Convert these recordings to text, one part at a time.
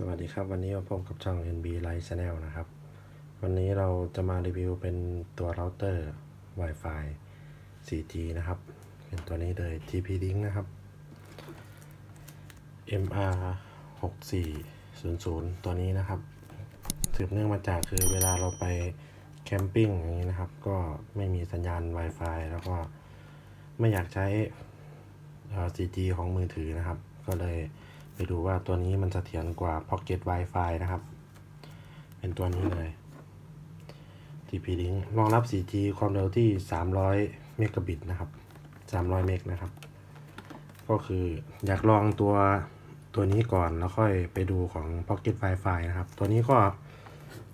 สวัสดีครับ วันนี้มาพบกับช่อง NB Live Channel นะครับ วันนี้เราจะมารีวิวเป็นตัวเราเตอร์ Wi-Fi 4G นะครับ เป็นตัวนี้เลย TP Link นะครับ MR 6400 ตัวนี้นะครับ สืบเนื่องมาจากคือเวลาเราไปแคมปิ้งอย่างนี้นะครับ ก็ไม่มีสัญญาณ Wi-Fi แล้วก็ไม่อยากใช้ 4G ของมือถือนะครับ ก็เลย ไปดูว่าตัวนี้มันเสถียรกว่า Pocket Wi-Fi นะครับ เป็นตัวนี้เลย TP Link รองรับ 4G ความเร็วที่ 300 เมกะบิตนะครับ 300 เมกนะครับ ก็คืออยากลองตัวตัวนี้ก่อนแล้วค่อยไปดูของ Pocket Wi-Fi นะครับ ตัวนี้ก็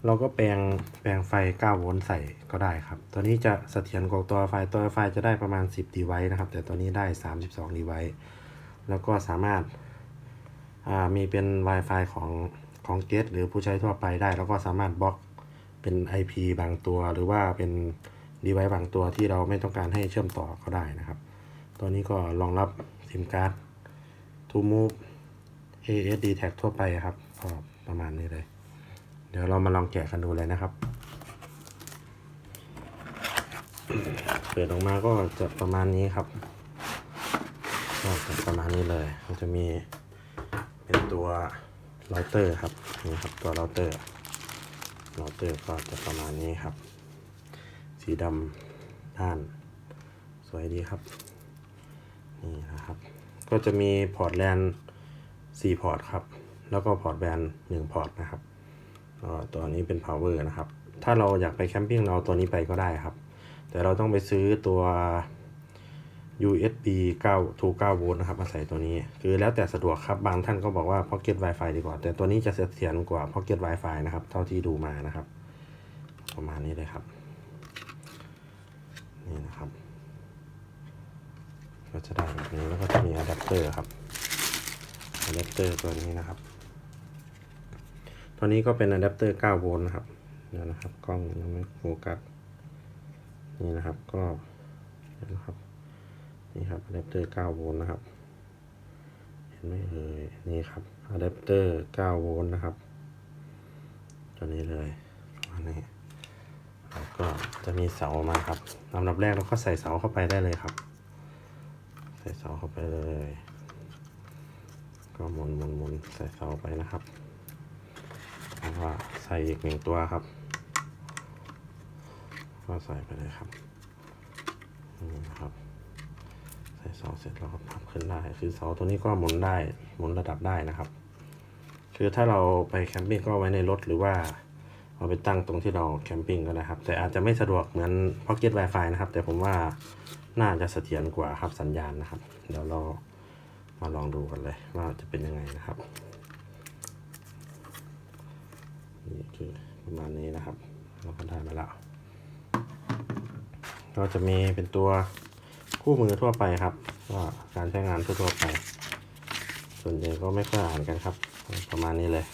เราก็แปลงแปลงไฟ 9 โวลต์ใส่ก็ได้ครับ ตัวนี้จะเสถียรกว่าตัวไฟตัวไฟจะได้ประมาณ 10 ดีไวนะครับ แต่ตัวนี้ได้ 32 ดีไวแล้วก็สามารถ มีเป็น Wi-Fi ของของเกตหรือผู้ใช้ทั่วไปได้ แล้วก็สามารถบล็อกเป็น IP บางตัว หรือว่าเป็น device บางตัวที่เราไม่ต้องการให้เชื่อมต่อก็ได้นะครับ ตัวนี้ก็รองรับซิมการ์ด To Move ASD tag ทั่วไปครับก็ประมาณนี้เลย เดี๋ยวเรามาลองแกะกันดูเลยนะครับ เปิดออกมาก็จะประมาณนี้ครับก็จะประมาณนี้เลยมันจะมี ตัวเราเตอร์ครับนี่ครับตัวเราเตอร์เราเตอร์ก็จะประมาณนี้ครับ สีดำด้าน สวยดีครับ นี่นะครับ ก็จะมีพอร์ตแลน4พอร์ตครับ แล้วก็พอร์ตแบน1พอร์ตนะครับตัวนี้เป็น power นะครับ ถ้าเราอยากไปแคมปิ้งเราตัวนี้ไปก็ได้ครับ แต่เราต้องไปซื้อตัว USB 9 to 9โวลต์นะครับมาใส่ตัวนี้ คือแล้วแต่สะดวกครับ บางท่านก็บอกว่า Pocket Wi-Fi ดีกว่า แต่ตัวนี้จะเสถียรกว่า Pocket Wi-Fi นะครับ เท่าที่ดูมานะครับ ประมาณนี้เลยครับ นี่นะครับ ก็จะได้แบบนี้แล้วก็จะมีอะแดปเตอร์ครับอะแดปเตอร์ตัวนี้นะครับ ตัวนี้ก็เป็นอะแดปเตอร์9โวลต์นะครับเดี๋ยวนะครับกล้องยังไม่โฟกัสนี่นะครับก็เดี๋ยวนะครับ นี่ครับอะแดปเตอร์9โวลต์นะครับ เห็นไหมเอ่ยนี่ครับอะแดปเตอร์9โวลต์นะครับ ตัวนี้เลยประมาณนี้แล้วก็จะมีเสามาครับลำดับแรกเราก็ใส่เสาเข้าไปได้เลยครับ ใส่เสาเข้าไปเลย ก็หมุนหมุนหมุนใส่เสาไปนะครับแล้วก็ใส่อีกหนึ่งตัวครับ ก็ใส่ไปเลยครับนี่นะครับ ใส่เสาเสร็จเราก็พับขึ้นได้ คือเสาตัวนี้ก็หมุนได้หมุนระดับได้นะครับ คือถ้าเราไปแคมปิ้งก็ไว้ในรถหรือว่าเอาไปตั้งตรงที่เราแคมปิ้งก็ได้ครับ แต่อาจจะไม่สะดวกเหมือน Pocket Wi-Fi นะครับ แต่ผมว่าน่าจะเสถียรกว่าครับสัญญาณนะครับ เดี๋ยวเรามาลองดูกันเลยว่าจะเป็นยังไงนะครับนี่คือประมาณนี้นะครับ เราก็ได้มาแล้วก็จะมีเป็นตัว คู่มือทั่วไปครับว่าการใช้งานทั่วๆไป ส่วนใหญ่ก็ไม่ค่อยอ่านกันครับ ประมาณนี้เลย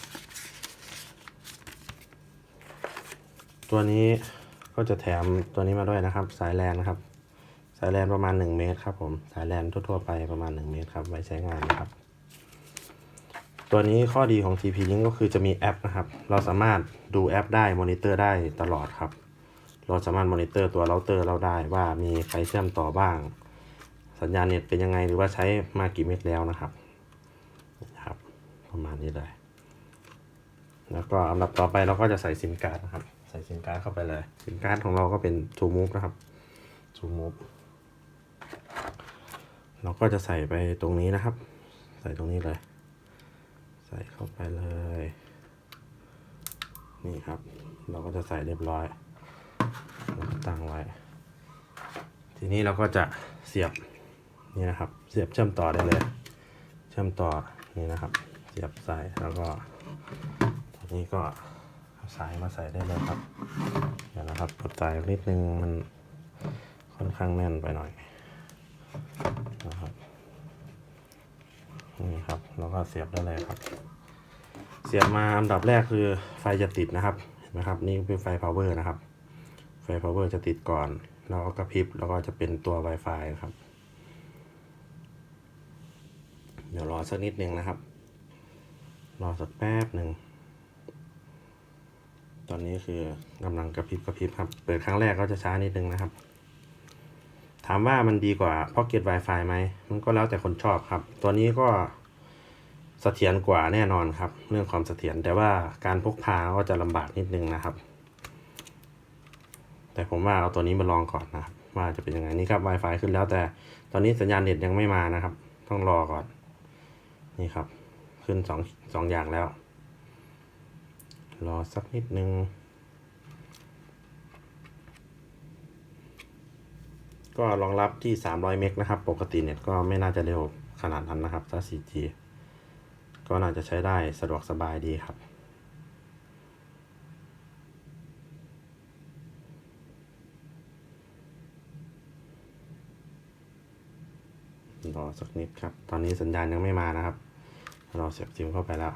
ตัวนี้ก็จะแถมตัวนี้มาด้วยนะครับ สายแลนครับ สายแลนประมาณ 1 เมตรครับผมสายแลนทั่วๆไปประมาณ 1 เมตรครับไว้ใช้งานนะครับตัวนี้ข้อดีของ TP Link ก็คือจะมีแอปนะครับ เราสามารถดูแอปได้ มอนิเตอร์ได้ตลอดครับ เราสามารถมอนิเตอร์ตัวเราเตอร์เราได้ว่ามีใครเชื่อมต่อบ้าง สัญญาณเน็ตเป็นยังไงหรือว่าใช้มากี่เม็ดแล้วนะครับนะครับ ประมาณนี้เลย แล้วก็อันดับต่อไปเราก็จะใส่ซิมการ์ดนะครับ ใส่ซิมการ์ดเข้าไปเลยซิมการ์ดของเราก็เป็น True Move นะครับ True Move เราก็จะใส่ไปตรงนี้นะครับ ใส่ตรงนี้เลย ใส่เข้าไปเลย นี่ครับ เราก็จะใส่เรียบร้อย ตั้งไว้ ทีนี้เราก็จะเสียบนี่นะครับ เสียบเชื่อมต่อได้เลย เชื่อมต่อนี่นะครับ เสียบสายแล้วก็ทีนี้ก็เอาสายมาใส่ได้เลยครับเดี๋ยวนะครับกดสายนิดนึงมันค่อนข้างแน่นไปหน่อยนะครับนี่ครับแล้วก็เสียบได้เลยครับ เสียบมาอันดับแรกคือไฟจะติดนะครับเห็นไหมครับนี่เป็นไฟ power นะครับ ไฟ power จะติดก่อน แล้วก็กระพริบ แล้วก็จะเป็นตัว Wi-Fi นะครับ เดี๋ยวรอสักนิดนึงนะครับ รอสักแป๊บหนึ่ง ตอนนี้คือกำลังกระพริบกระพริบครับ เปิดครั้งแรกก็จะช้านิดนึงนะครับ ถามว่ามันดีกว่า Pocket Wi-Fi ไหม มันก็แล้วแต่คนชอบครับ ตัวนี้ก็เสถียรกว่าแน่นอนครับ เรื่องความเสถียรแต่ว่าการพกพาก็จะลำบากนิดนึงนะครับ แต่ผมว่าเอาตัวนี้มาลองก่อนนะครับว่าจะเป็นยังไงนี่ครับ Wi-Fi ขึ้นแล้วแต่ตอนนี้สัญญาณเน็ตยังไม่มานะครับ ต้องรอก่อน นี่ครับ ขึ้นสองสองอย่างแล้ว รอสักนิดนึง ก็รองรับที่ 300 เมกนะครับ ปกติเน็ตก็ไม่น่าจะเร็วขนาดนั้นนะครับถ้า 4G ก็น่าจะใช้ได้สะดวกสบายดีครับ รอสักนิดครับ ตอนนี้สัญญาณยังไม่มานะครับ เราเสียบซิมเข้าไปแล้ว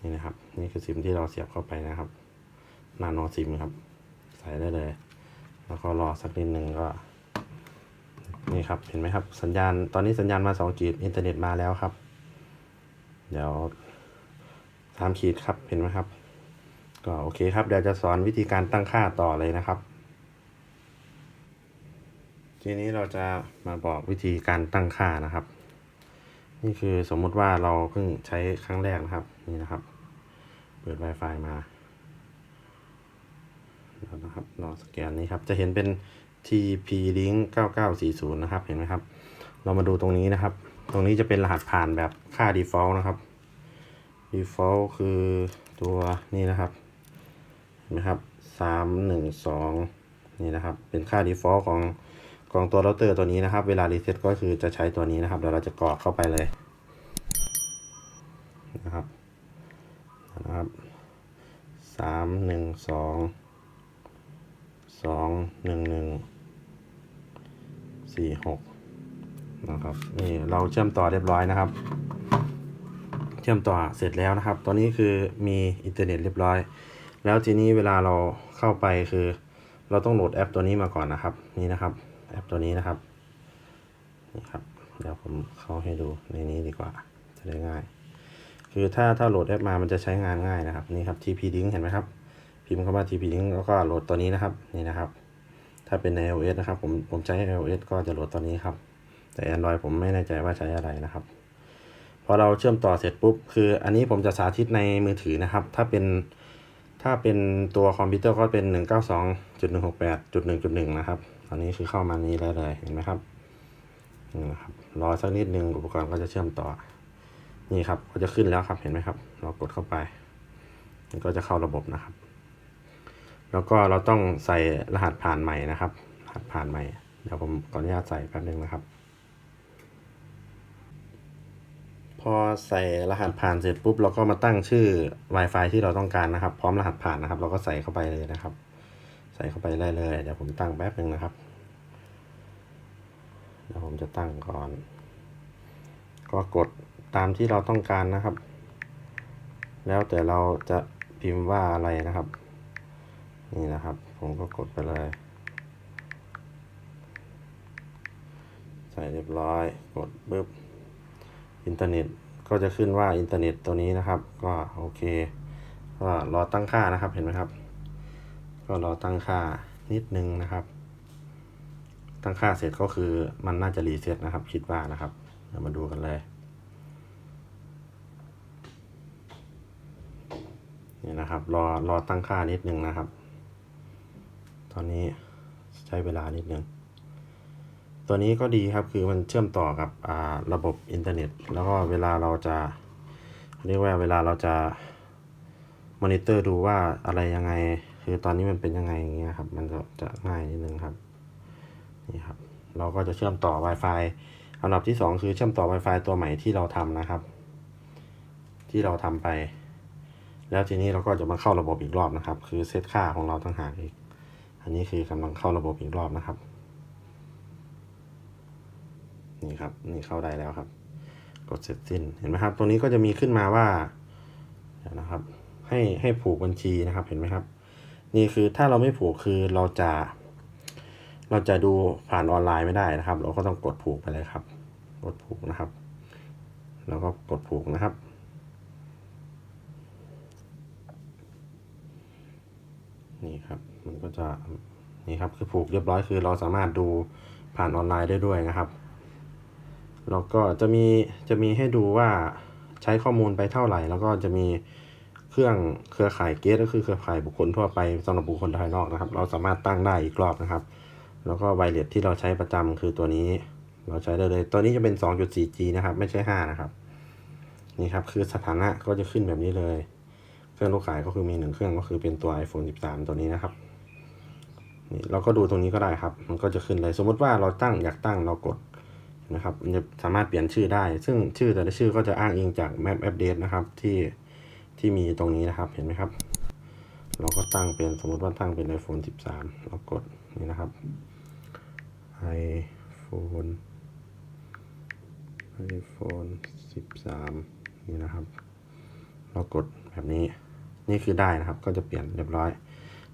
นี่นะครับ นี่คือซิมที่เราเสียบเข้าไปนะครับนาโนซิมครับ ใส่ได้เลย แล้วก็รอสักนิดหนึ่งก็ นี่ครับ เห็นไหมครับ สัญญาณ ตอนนี้สัญญาณมา2ขีด อินเทอร์เน็ตมาแล้วครับ เดี๋ยวสามขีดครับ เห็นไหมครับ ก็โอเคครับ เดี๋ยวจะสอนวิธีการตั้งค่าต่อเลยนะครับ ทีนี้เราจะมาบอกวิธีการตั้งค่านะครับ นี่คือสมมุติว่าเราเพิ่งใช้ครั้งแรกนะครับ นี่นะครับ เปิด Wi-Fi มาแล้วนะครับรอสแกนนี้ครับ จะเห็นเป็น TP Link 9940 นะครับ เห็นไหมครับ เรามาดูตรงนี้นะครับ ตรงนี้จะเป็นรหัสผ่านแบบค่า default นะครับ default คือตัวนี้นะครับ เห็นไหมครับ 312 นี่นะครับ เป็นค่า default ของ ของตัวเราเตอร์ตัวนี้นะครับ เวลารีเซ็ตก็คือจะใช้ตัวนี้นะครับเดี๋ยวเราจะกรอกเข้าไปเลยนะครับนะครับสามหนึ่งสองสองหนึ่งหนึ่งสี่หกนะครับนี่เราเชื่อมต่อเรียบร้อยนะครับ เชื่อมต่อเสร็จแล้วนะครับ ตอนนี้คือมีอินเทอร์เน็ตเรียบร้อย แล้วทีนี้เวลาเราเข้าไปคือ เราต้องโหลดแอปตัวนี้มาก่อนนะครับ นี่นะครับ แอปตัวนี้นะครับนี่ครับ เดี๋ยวผมเข้าให้ดูในนี้ดีกว่า จะได้ง่าย คือถ้าถ้าโหลดแอปมามันจะใช้งานง่ายนะครับนี่ครับ TP Link เห็นไหมครับ พิมพ์คำว่า TP Link แล้วก็โหลดตัวนี้นะครับนี่นะครับ ถ้าเป็นใน iOS นะครับผมผมใช้ iOS ก็จะโหลดตัวนี้ครับ แต่ Android ผมไม่แน่ใจว่าใช้อะไรนะครับพอเราเชื่อมต่อเสร็จปุ๊บคืออันนี้ผมจะสาธิตในมือถือนะครับ ถ้าเป็นถ้าเป็นตัวคอมพิวเตอร์ก็เป็น 192.168.1.1 นะครับ ตอนนี้คือเข้ามานี้แล้วเลยเห็นไหมครับนี่นะครับรอสักนิดนึงอุปกรณ์ก็จะเชื่อมต่อ นี่ครับก็จะขึ้นแล้วครับเห็นไหมครับ เรากดเข้าไปมันก็จะเข้าระบบนะครับ แล้วก็เราต้องใส่รหัสผ่านใหม่นะครับ รหัสผ่านใหม่เดี๋ยวผมขออนุญาตใส่แป๊บนึงนะครับ พอใส่รหัสผ่านเสร็จปุ๊บเราก็มาตั้งชื่อ Wi-Fi ที่เราต้องการนะครับ พร้อมรหัสผ่านนะครับ เราก็ใส่เข้าไปเลยนะครับ ใส่เข้าไปได้เลย เดี๋ยวผมตั้งแป๊บหนึ่งนะครับ เดี๋ยวผมจะตั้งก่อน ก็กดตามที่เราต้องการนะครับ แล้วแต่เราจะพิมพ์ว่าอะไรนะครับ นี่นะครับ ผมก็กดไปเลย ใส่เรียบร้อย กดปึ๊บ อินเทอร์เน็ตก็จะขึ้นว่าอินเทอร์เน็ตตัวนี้นะครับ ก็โอเค ก็รอตั้งค่านะครับ เห็นไหมครับ ก็รอตั้งค่านิดนึงนะครับ ตั้งค่าเสร็จก็คือมันน่าจะรีเซ็ตนะครับ คิดว่านะครับเดี๋ยวมาดูกันเลยนี่นะครับ รอรอตั้งค่านิดนึงนะครับ ตอนนี้ใช้เวลานิดนึงตัวนี้ก็ดีครับคือมันเชื่อมต่อกับอ่าระบบอินเทอร์เน็ต แล้วก็เวลาเราจะเรียกว่าเวลาเราจะมอนิเตอร์ดูว่าอะไรยังไง คือตอนนี้มันเป็นยังไงอย่างเงี้ยครับ มันจะจะง่ายนิดนึงครับนี่ครับ เราก็จะเชื่อมต่อ Wi-Fi อันดับที่สองคือเชื่อมต่อ Wi-Fi ตัวใหม่ที่เราทำนะครับ ที่เราทำไป แล้วทีนี้เราก็จะมาเข้าระบบอีกรอบนะครับ คือเซตค่าของเราต่างหากอีก อันนี้คือกำลังเข้าระบบอีกรอบนะครับนี่ครับนี่เข้าได้แล้วครับ กดเสร็จสิ้นเห็นไหมครับตรงนี้ก็จะมีขึ้นมาว่าเดี๋ยวนะครับ ให้ให้ผูกบัญชีนะครับเห็นไหมครับ นี่คือถ้าเราไม่ผูกคือเราจะ เราจะดูผ่านออนไลน์ไม่ได้นะครับ เราก็ต้องกดผูกไปเลยครับ กดผูกนะครับ แล้วก็กดผูกนะครับนี่ครับมันก็จะนี่ครับคือผูกเรียบร้อยคือเราสามารถดูผ่านออนไลน์ได้ด้วยนะครับแล้วก็จะมีจะมีให้ดูว่าใช้ข้อมูลไปเท่าไหร่ แล้วก็จะมี เครื่องเครือข่ายเกตก็คือเครือข่ายบุคคลทั่วไปสำหรับบุคคลภายนอกนะครับ เราสามารถตั้งได้อีกรอบนะครับ แล้วก็ไวเลสที่เราใช้ประจำคือตัวนี้ เราใช้ได้เลย ตัวนี้จะเป็น 2.4G นะครับ ไม่ใช่ 5 นะครับ นี่ครับ คือสถานะก็จะขึ้นแบบนี้เลย เครื่องลูกขายก็คือมีหนึ่งเครื่องก็คือเป็นตัว iPhone 13 ตัวนี้นะครับนี่เราก็ดูตรงนี้ก็ได้ครับ มันก็จะขึ้นเลย สมมุติว่าเราตั้งอยากตั้งเรากดนะครับ มันจะสามารถเปลี่ยนชื่อได้ ซึ่งชื่อแต่ละชื่อก็จะอ้างอิงจาก Map Update นะครับที่ ที่มีตรงนี้นะครับเห็นไหมครับ เราก็ตั้งเป็นสมมติว่าตั้งเป็น iPhone 13 เรากดนี่นะครับ iPhone iPhone 13 นี่นะครับ เรากดแบบนี้นี่คือได้นะครับ ก็จะเปลี่ยนเรียบร้อย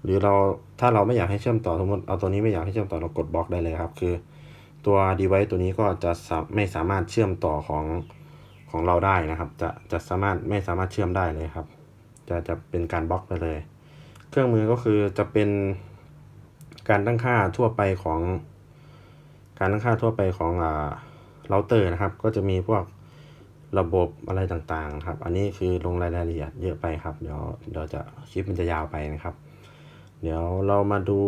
หรือเราถ้าเราไม่อยากให้เชื่อมต่อสมมติเอาตัวนี้ไม่อยากให้เชื่อมต่อเรากดบล็อกได้เลยครับ คือ ตัว device ตัวนี้ก็จะไม่สามารถเชื่อมต่อของ ของเราได้นะครับ จะจะสามารถไม่สามารถเชื่อมได้เลยครับ จะจะเป็นการบล็อกไปเลย เครื่องมือก็คือจะเป็นการตั้งค่าทั่วไปของ การตั้งค่าทั่วไปของอ่าเราเตอร์นะครับ ก็จะมีพวกระบบอะไรต่างๆครับ อันนี้คือลงรายละเอียดเยอะไปครับ เดี๋ยวเดี๋ยวจะคลิปมันจะยาวไปนะครับ เดี๋ยวเรามาดู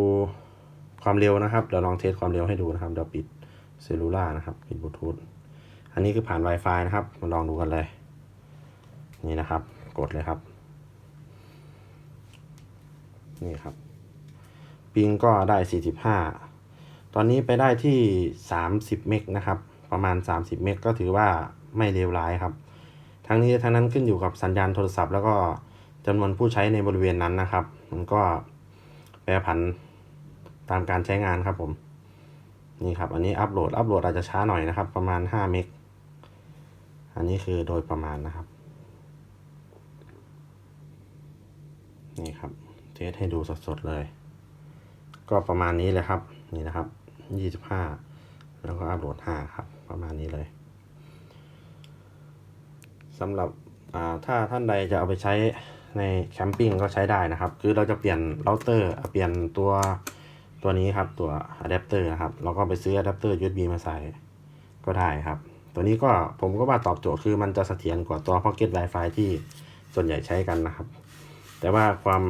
ความเร็วนะครับ เดี๋ยวลองเทสความเร็วให้ดูนะครับ เดี๋ยวปิดเซลลูล่านะครับ ปิดบลูทูธ อันนี้คือผ่าน Wi-Fi นะครับ มาลองดูกันเลย นี่นะครับ กดเลยครับ นี่ครับ ปิงก็ได้ 45 ตอนนี้ไปได้ที่ 30 เมกนะครับ ประมาณ 30 เมกก็ถือว่าไม่เลวร้ายครับ ทั้งนี้ทั้งนั้นขึ้นอยู่กับสัญญาณโทรศัพท์ แล้วก็จำนวนผู้ใช้ในบริเวณนั้นนะครับ มันก็แปรผันตามการใช้งานครับผม นี่ครับ อันนี้อัปโหลด อัปโหลดอาจจะช้าหน่อยนะครับ ประมาณ 5 เมก อันนี้คือโดยประมาณนะครับ นี่ครับ เทสให้ดูสดๆเลย ก็ประมาณนี้เลยครับ นี่นะครับยี่สิบห้าแล้วก็อัปโหลดห้าครับ ประมาณนี้เลยสำหรับถ้าท่านใดจะเอาไปใช้ในแคมปิ้งก็ใช้ได้นะครับ คือเราจะเปลี่ยนเราเตอร์เปลี่ยนตัวตัวนี้ครับ ตัวอะแดปเตอร์นะครับ เราก็ไปซื้ออะแดปเตอร์ USB มาใส่ก็ได้ครับ ตัวนี้ก็ผมก็ว่าตอบโจทย์คือมันจะเสถียรกว่าตัว Pocket Wi-Fi ที่ส่วนใหญ่ใช้กันนะครับ แต่ว่าความ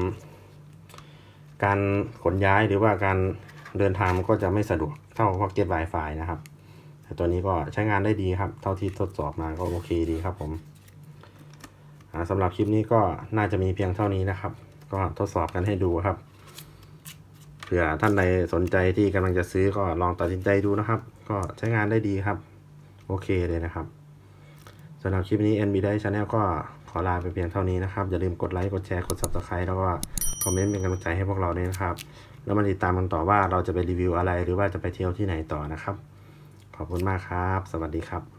การขนย้ายหรือว่าการเดินทางมันก็จะไม่สะดวกเท่า Pocket Wi-Fi นะครับแต่ตัวนี้ก็ใช้งานได้ดีครับ เท่าที่ทดสอบมาก็โอเคดีครับผมสำหรับคลิปนี้ก็น่าจะมีเพียงเท่านี้นะครับ ก็ทดสอบกันให้ดูครับเผื่อท่านใดสนใจที่กำลังจะซื้อก็ลองตัดสินใจดูนะครับ ก็ใช้งานได้ดีครับ โอเคเลยนะครับสำหรับคลิปนี้ NB ได้ Channel ก็ขอลาไปเพียงเท่านี้นะครับ อย่าลืมกดไลค์ กดแชร์ กด Subscribe แล้วก็คอมเมนต์เป็นกำลังใจให้พวกเราด้วยนะครับ แล้วมาติดตามกันต่อว่าเราจะไปรีวิวอะไรหรือว่าจะไปเที่ยวที่ไหนต่อนะครับ ขอบคุณมากครับ สวัสดีครับ